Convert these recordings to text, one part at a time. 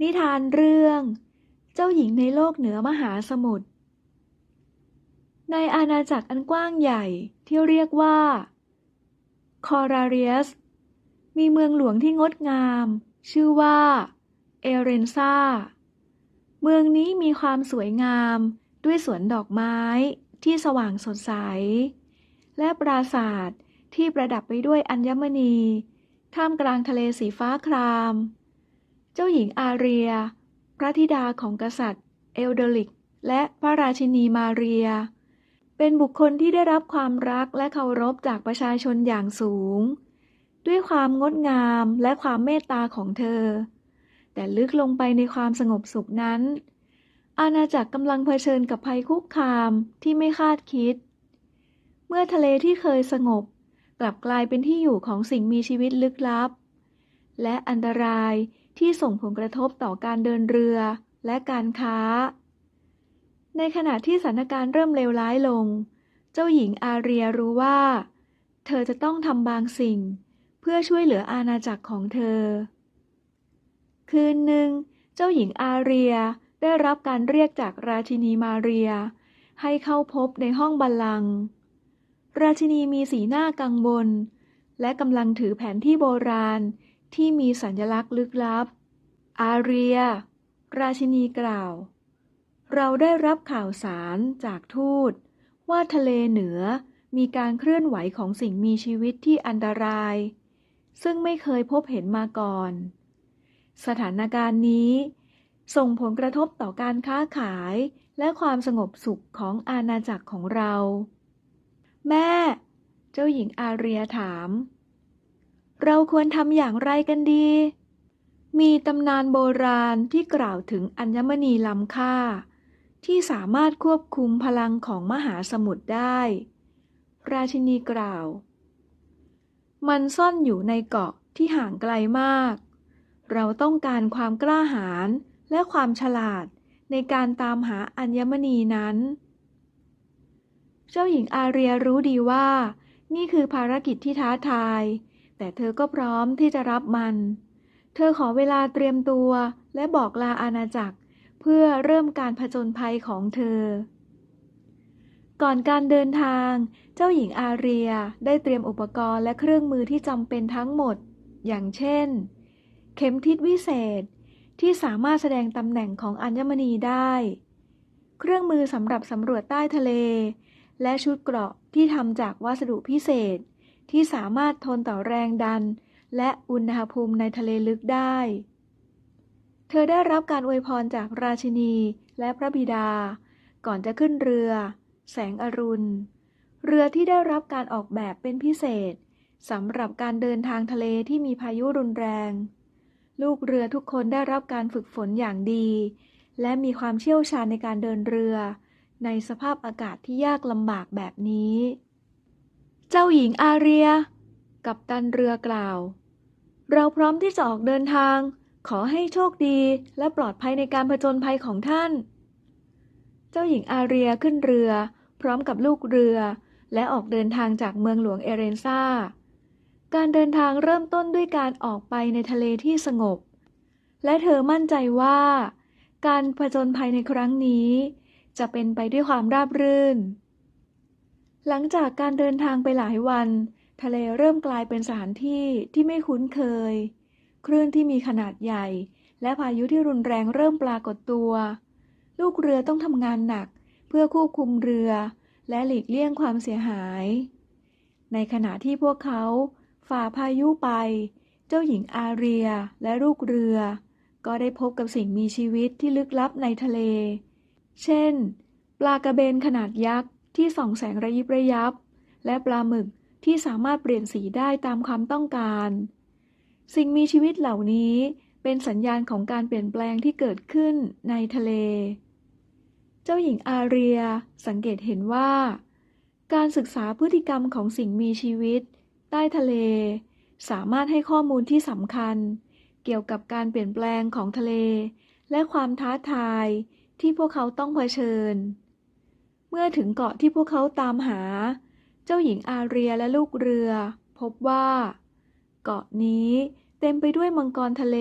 นิทานเรื่อง เจ้าหญิงในโลกเหนือมหาสมุทร ในอาณาจักรอันกว้างใหญ่ที่เรียกว่า คอราเรียส มีเมืองหลวงที่งดงาม ชื่อว่า เอเรนซาเมืองนี้มีความสวยงามด้วยสวนดอกไม้ที่สว่างสดใส และปราสาทที่ประดับไปด้วยอัญมณี ท่ามกลางทะเลสีฟ้าคราม เจ้าหญิงอาเรีย พระธิดาของกษัตริย์ เอลเดริก และพระราชินีมาเรีย เป็นบุคคลที่ได้รับความรักและเคารพจากประชาชนอย่างสูง ด้วยความงดงามและความเมตตาของเธอ แต่ลึกลงไปในความสงบสุขนั้น อาณาจักรกำลังเผชิญกับภัยคุกคามที่ไม่คาดคิด เมื่อทะเลที่เคยสงบกลับกลายเป็นที่อยู่ของสิ่งมีชีวิตลึกลับ และอันตราย ที่ส่งผลกระทบต่อการเดินเรือและการค้า ในขณะที่สถานการณ์เริ่มเลวร้ายลง เจ้าหญิงอาเรียรู้ว่า เธอจะต้องทำบางสิ่ง เพื่อช่วยเหลืออาณาจักรของเธอ คืนหนึ่ง เจ้าหญิงอาเรียได้รับการเรียกจากราชินีมาเรีย ให้เข้าพบในห้องบัลลังก์ราชินีมีสีหน้ากังวลและกำลังถือแผนที่โบราณ ที่มีสัญลักษณ์ลึกลับ อาเรีย ราชินีกล่าว เราได้รับข่าวสารจากทูต ว่าทะเลเหนือมีการเคลื่อนไหวของสิ่งมีชีวิตที่อันตราย ซึ่งไม่เคยพบเห็นมาก่อน สถานการณ์นี้ ส่งผลกระทบต่อการค้าขายและความสงบสุขของอาณาจักรของเรา แม่ เจ้าหญิงอาเรียถาม เราควรทำอย่างไรกันดี มีตำนานโบราณที่กล่าวถึงอัญมณีล้ำค่า ที่สามารถควบคุมพลังของมหาสมุทรได้ ราชินีกล่าว มันซ่อนอยู่ในเกาะที่ห่างไกลมาก เราต้องการความกล้าหาญและความฉลาดในการตามหาอัญมณีนั้น เจ้าหญิงอาเรียรู้ดีว่า นี่คือภารกิจที่ท้าทาย แต่เธอก็พร้อมที่จะรับมัน เธอขอเวลาเตรียมตัวและบอกลาอาณาจักร เพื่อเริ่มการผจญภัยของเธอ ก่อนการเดินทาง เจ้าหญิงอาเรียได้เตรียมอุปกรณ์และเครื่องมือที่จำเป็นทั้งหมด อย่างเช่น เข็มทิศวิเศษที่สามารถแสดงตำแหน่งของอัญมณีได้ เครื่องมือสำหรับสำรวจใต้ทะเล และชุดเกราะที่ทำจากวัสดุพิเศษ ที่สามารถทนต่อแรงดัน และอุณหภูมิในทะเลลึกได้ เธอได้รับการอวยพรจากราชินีและพระบิดา ก่อนจะขึ้นเรือ แสงอรุณ เรือที่ได้รับการออกแบบเป็นพิเศษสำหรับการเดินทางทะเลที่มีพายุรุนแรง ลูกเรือทุกคนได้รับการฝึกฝนอย่างดี และมีความเชี่ยวชาญในการเดินเรือ ในสภาพอากาศที่ยากลำบากแบบนี้ เจ้าหญิงอาเรีย กับตันเรือกล่าว เราพร้อมที่จะออกเดินทาง ขอให้โชคดีและปลอดภัยในการผจญภัยของท่าน เจ้าหญิงอาเรียขึ้นเรือ พร้อมกับลูกเรือ และออกเดินทางจากเมืองหลวงเอเรนซาการเดินทางเริ่มต้นด้วยการออกไปในทะเลที่สงบ และเธอมั่นใจว่า การผจญภัยในครั้งนี้ จะเป็นไปด้วยความราบรื่น หลังจากการเดินทางไปหลายวัน ทะเลเริ่มกลายเป็นสถานที่ที่ไม่คุ้นเคย คลื่นที่มีขนาดใหญ่ และพายุที่รุนแรงเริ่มปรากฏตัว ลูกเรือต้องทำงานหนัก เพื่อควบคุมเรือ และหลีกเลี่ยงความเสียหาย ในขณะที่พวกเขาฝ่าพายุไป เจ้าหญิงอาเรียและลูกเรือ ก็ได้พบกับสิ่งมีชีวิตที่ลึกลับในทะเล เช่น ปลากระเบนขนาดยักษ์ ที่ส่องแสงระยิบระยับ และปลาหมึกที่สามารถเปลี่ยนสีได้ตามความต้องการ สิ่งมีชีวิตเหล่านี้เป็นสัญญาณของการเปลี่ยนแปลงที่เกิดขึ้นในทะเล เจ้าหญิงอาเรียสังเกตเห็นว่า การศึกษาพฤติกรรมของสิ่งมีชีวิต ใต้ทะเล สามารถให้ข้อมูลที่สำคัญ เกี่ยวกับการเปลี่ยนแปลงของทะเล และความท้าทายที่พวกเขาต้องเผชิญ เมื่อถึงเกาะที่พวกเขาตามหา เจ้าหญิงอาเรียและลูกเรือ พบว่า เกาะนี้เต็มไปด้วยมังกรทะเล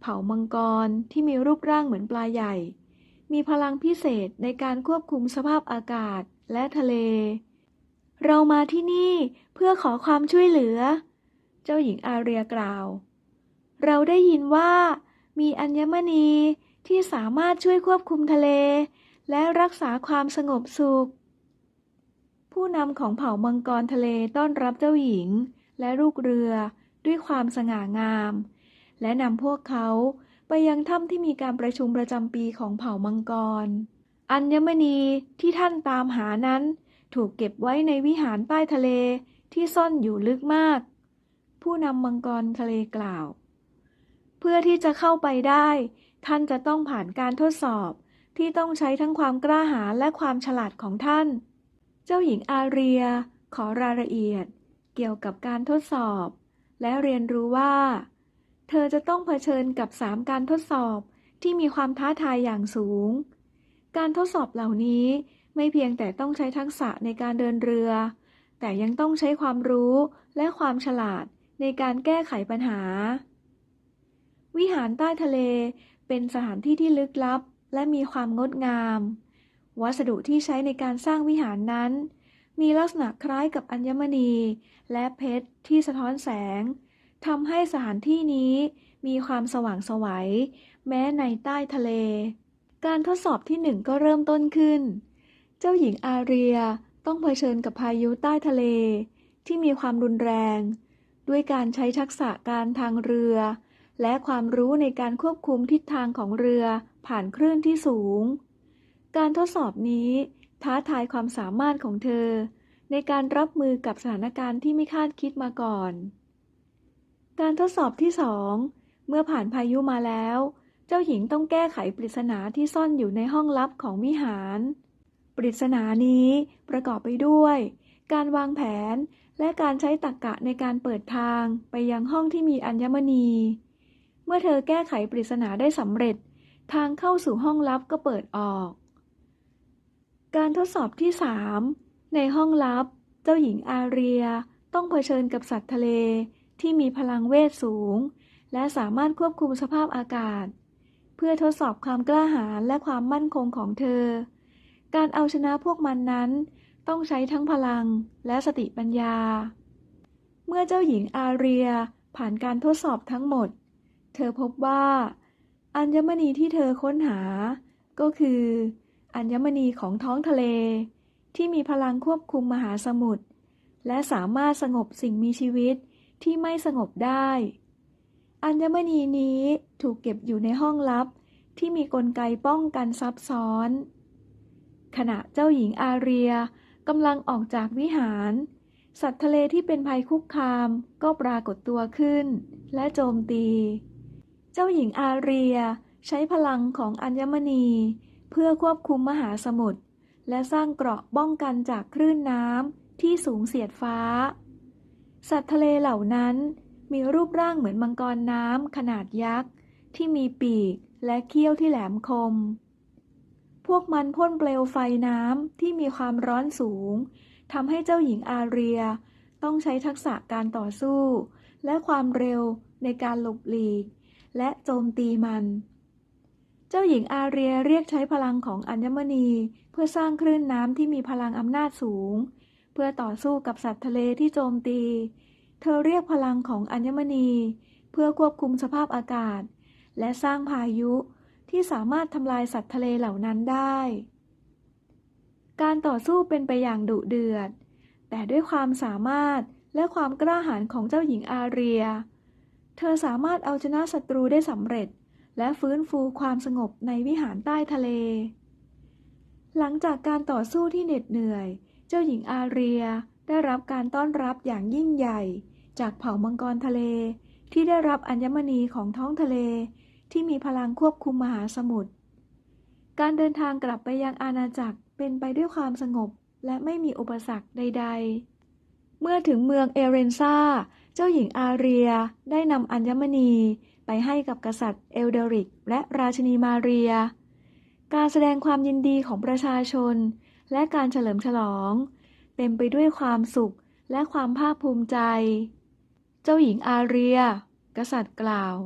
เผ่ามังกรที่มีรูปร่างเหมือนปลาใหญ่ มีพลังพิเศษในการควบคุมสภาพอากาศและทะเล เรามาที่นี่เพื่อขอความช่วยเหลือ เจ้าหญิงอาเรียกล่าว เราได้ยินว่ามีอัญมณีที่สามารถช่วยควบคุมทะเล และรักษาความสงบสุข ผู้นำของเผ่ามังกรทะเลต้อนรับเจ้าหญิง และลูกเรือด้วยความสง่างาม และนำพวกเขาไปยังถ้ำที่มีการประชุมประจำปีของเผ่ามังกร อัญมณีที่ท่านตามหานั้น ถูกเก็บไว้ในวิหารใต้ทะเลที่ซ่อนอยู่ลึกมาก ผู้นำมังกรทะเลกล่าว เพื่อที่จะเข้าไปได้ ท่านจะต้องผ่านการทดสอบ ที่ต้องใช้ทั้งความกล้าหาญและความฉลาดของท่าน เจ้าหญิงอาเรีย ขอรายละเอียด เกี่ยวกับการทดสอบ และเรียนรู้ว่า เธอจะต้องเผชิญกับสามการทดสอบที่มีความท้าทายอย่างสูง การทดสอบเหล่านี้ไม่เพียงแต่ต้องใช้ทักษะในการเดินเรือ แต่ยังต้องใช้ความรู้และความฉลาดในการแก้ไขปัญหา วิหารใต้ทะเลเป็นสถานที่ที่ลึกลับ และมีความงดงาม วัสดุที่ใช้ในการสร้างวิหารนั้น มีลักษณะคล้ายกับอัญมณี และเพชรที่สะท้อนแสงทำให้สถานที่นี้มีความสว่างสวัย แม้ในใต้ทะเล การทดสอบที่หนึ่งก็เริ่มต้นขึ้น เจ้าหญิงอาเรียต้องเผชิญกับพายุใต้ทะเล ที่มีความรุนแรง ด้วยการใช้ทักษะการทางเรือ และความรู้ในการควบคุมทิศทางของเรือ ผ่านคลื่นที่สูง การทดสอบนี้ท้าทายความสามารถของเธอ ในการรับมือกับสถานการณ์ที่ไม่คาดคิดมาก่อน การทดสอบที่สองเมื่อผ่านพายุมาแล้ว เจ้าหญิงต้องแก้ไขปริศนาที่ซ่อนอยู่ในห้องลับของวิหาร ปริศนานี้ประกอบไปด้วย การวางแผนและการใช้ตรรกะในการเปิดทางไปยังห้องที่มีอัญมณี เมื่อเธอแก้ไขปริศนาได้สำเร็จ ทางเข้าสู่ห้องลับก็เปิดออก การทดสอบที่ 3 ในห้องลับ เจ้าหญิงอาเรียต้องเผชิญกับสัตว์ทะเลที่มีพลังเวทสูง และสามารถควบคุมสภาพอากาศ เพื่อทดสอบความกล้าหาญและความมั่นคงของเธอ การเอาชนะพวกมันนั้น ต้องใช้ทั้งพลังและสติปัญญา เมื่อเจ้าหญิงอาเรียผ่านการทดสอบทั้งหมด เธอพบว่า อัญมณีที่เธอค้นหา ก็คือ อัญมณีของท้องทะเล ที่มีพลังควบคุมมหาสมุทรและสามารถสงบสิ่งมีชีวิตที่ไม่สงบได้ อัญมณีนี้ถูกเก็บอยู่ในห้องลับ ที่มีกลไกป้องกันซับซ้อน ขณะเจ้าหญิงอาเรียกำลังออกจากวิหาร สัตว์ทะเลที่เป็นภัยคุกคามก็ปรากฏตัวขึ้น และโจมตี เจ้าหญิงอาเรียใช้พลังของอัญมณี เพื่อควบคุมมหาสมุทรและสร้างเกราะป้องกันจากคลื่นน้ำที่สูงเสียดฟ้า สัตว์ทะเลเหล่านั้นมีรูปร่างเหมือนมังกรน้ำขนาดยักษ์ ที่มีปีกและเขี้ยวที่แหลมคม พวกมันพ่นเปลวไฟน้ำที่มีความร้อนสูงทำให้เจ้าหญิงอาเรีย ต้องใช้ทักษะการต่อสู้ และความเร็วในการหลบหลีก และโจมตีมัน เจ้าหญิงอาเรียเรียกใช้พลังของอัญมณี เพื่อสร้างคลื่นน้ำที่มีพลังอำนาจสูง เพื่อต่อสู้กับสัตว์ทะเลที่โจมตี เธอเรียกพลังของอัญมณี เพื่อควบคุมสภาพอากาศ และสร้างพายุที่สามารถทำลายสัตว์ทะเลเหล่านั้นได้ การต่อสู้เป็นไปอย่างดุเดือด แต่ด้วยความสามารถและความกล้าหาญของเจ้าหญิงอาเรีย เธอสามารถเอาชนะศัตรูได้สำเร็จ และฟื้นฟูความสงบในวิหารใต้ทะเล หลังจากการต่อสู้ที่เหน็ดเหนื่อย เจ้าหญิงอาเรียได้รับการต้อนรับอย่างยิ่งใหญ่ จากเผ่ามังกรทะเล ที่ได้รับอัญมณีของท้องทะเล ที่มีพลังควบคุมมหาสมุทร การเดินทางกลับไปยังอาณาจักรเป็นไปด้วยความสงบและไม่มีอุปสรรคใด ๆ เมื่อถึงเมืองเอเรนซา จ้าหญิงอาเรียได้นำอัญมณีไปให้กับกษัตริย์เอลเดริก และราชินีมาเรีย การแสดงความยินดีของประชาชน และการเฉลิมฉลอง เต็มไปด้วยความสุขและความภาคภูมิใจ เจ้าหญิงอาเรีย กษัตริย์กล่าว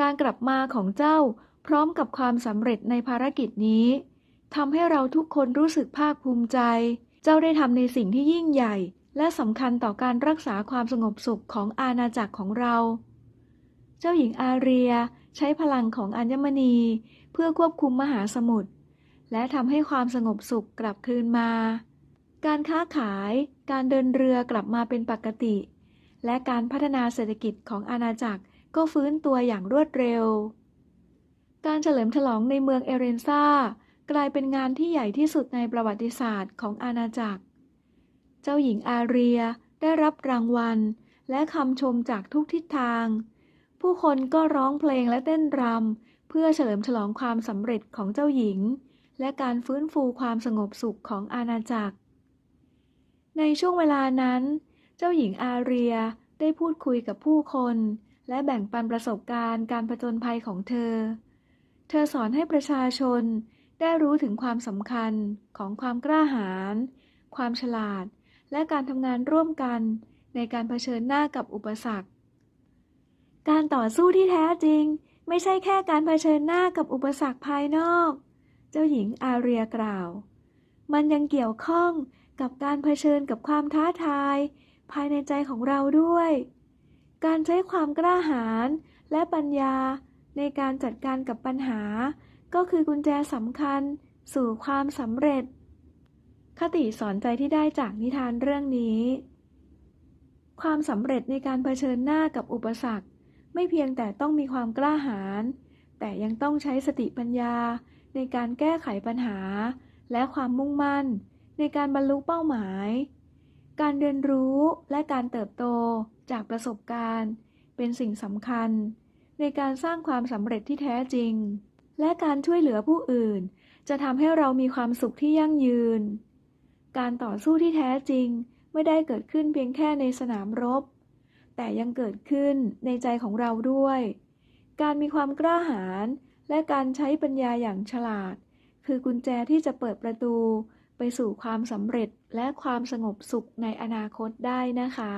การกลับมาของเจ้าพร้อมกับความสำเร็จในภารกิจนี้ทำให้เราทุกคนรู้สึกภาคภูมิใจ เจ้าได้ทำในสิ่งที่ยิ่งใหญ่ และสำคัญต่อการรักษาความสงบสุขของอาณาจักรของเรา เจ้าหญิงอาเรียใช้พลังของอัญมณีเพื่อควบคุมมหาสมุทรและทำให้ความสงบสุขกลับคืนมา การค้าขาย การเดินเรือกลับมาเป็นปกติ และการพัฒนาเศรษฐกิจของอาณาจักรก็ฟื้นตัวอย่างรวดเร็ว การเฉลิมฉลองในเมืองเอเรนซากลายเป็นงานที่ใหญ่ที่สุดในประวัติศาสตร์ของอาณาจักร เจ้าหญิงอาเรียได้รับรางวัล และคำชมจากทุกทิศทาง ผู้คนก็ร้องเพลงและเต้นรำเพื่อเฉลิมฉลองความสำเร็จของเจ้าหญิง และการฟื้นฟูความสงบสุขของอาณาจักร ในช่วงเวลานั้น เจ้าหญิงอาเรียได้พูดคุยกับผู้คน และแบ่งปันประสบการณ์การผจญภัยของเธอ เธอสอนให้ประชาชนได้รู้ถึงความสำคัญของความกล้าหาญ ความฉลาด และการทำงานร่วมกัน ในการเผชิญหน้ากับอุปสรรค การต่อสู้ที่แท้จริง ไม่ใช่แค่การเผชิญหน้ากับอุปสรรคภายนอก เจ้าหญิงอาเรียกล่าว มันยังเกี่ยวข้องกับการเผชิญกับความท้าทาย ภายในใจของเราด้วย การใช้ความกล้าหาญและปัญญาในการจัดการกับปัญหา ก็คือกุญแจสำคัญสู่ความสำเร็จ คติสอนใจที่ได้จากนิทานเรื่องนี้ ความสำเร็จในการเผชิญหน้ากับอุปสรรค ไม่เพียงแต่ต้องมีความกล้าหาญแต่ยังต้องใช้สติปัญญา ในการแก้ไขปัญหา และความมุ่งมั่น ในการบรรลุเป้าหมาย การเรียนรู้และการเติบโตจากประสบการณ์ เป็นสิ่งสำคัญ ในการสร้างความสำเร็จที่แท้จริง และการช่วยเหลือผู้อื่น จะทำให้เรามีความสุขที่ยั่งยืน การต่อสู้ที่แท้จริงไม่ได้เกิดขึ้นเพียงแค่ในสนามรบ แต่ยังเกิดขึ้นในใจของเราด้วย การมีความกล้าหาญและการใช้ปัญญาอย่างฉลาด คือกุญแจที่จะเปิดประตู ไปสู่ความสำเร็จและความสงบสุขในอนาคตได้นะคะ